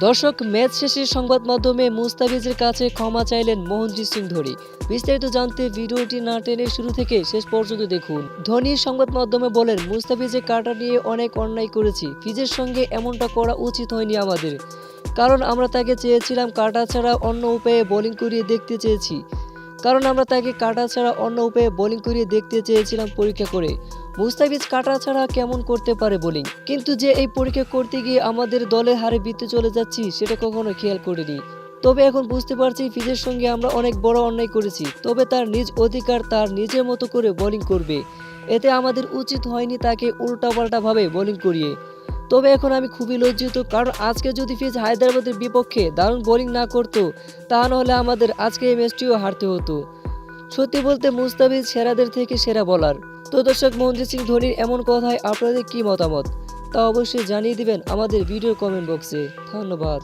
দর্শক, ম্যাচ শেষে সংবাদ মাধ্যমে মুস্তাফিজের কাছে ক্ষমা চাইলেন মোহনজিৎ সিং ধোনি। বিস্তারিত জানতে ভিডিওটি না টেনে শুরু থেকে শেষ পর্যন্ত দেখুন। ধোনি সংবাদ মাধ্যমে বলেন মুস্তাফিজের কাটা নিয়ে অনেক অন্যায় করেছি, ফিজের সঙ্গে এমনটা করা উচিত হয়নি আমাদের। কারণ আমরা তাকে চেয়েছিলাম কাটা ছাড়া অন্য উপায়ে বোলিং করিয়ে দেখতে চেয়েছি। কারণ আমরা তাকে কাটা ছাড়া অন্য উপায়ে বোলিং করিয়ে দেখতে চেয়েছিলাম পরীক্ষা করে। মুস্তাফিজ কাটা ছাড়া কেমন করতে পারে বোলিং কিন্তু যে এই পরীক্ষা করতে গিয়ে আমাদের দলের হারে বিতে চলে যাচ্ছি, সেটা কখনো খেয়াল করিনি। তবে এখন বুঝতে পারছি ফিজের সঙ্গে আমরা অনেক বড় অন্যায় করেছি, তবে তার নিজ অধিকার তার নিজের মতো করে বোলিং করবে। এতে আমাদের উচিত হয়নি তাকে উল্টাপাল্টাভাবে বোলিং করিয়ে। তবে এখন আমি খুবই লজ্জিত, কারণ আজকে যদি ফিজ হায়দ্রাবাদের বিপক্ষে দারুণ বোলিং না করতো, তা নাহলে আমাদের আজকে এই ম্যাচটিও হারতে হতো। সত্যি বলতে মুস্তাফিজ সেরাদের থেকে সেরা বলার। তো দর্শক মহেন্দ্র সিং ধোনির এমন কথায় আপনাদের কি মতামত? তা অবশ্যই জানিয়ে দিবেন আমাদের ভিডিও কমেন্ট বক্সে। ধন্যবাদ।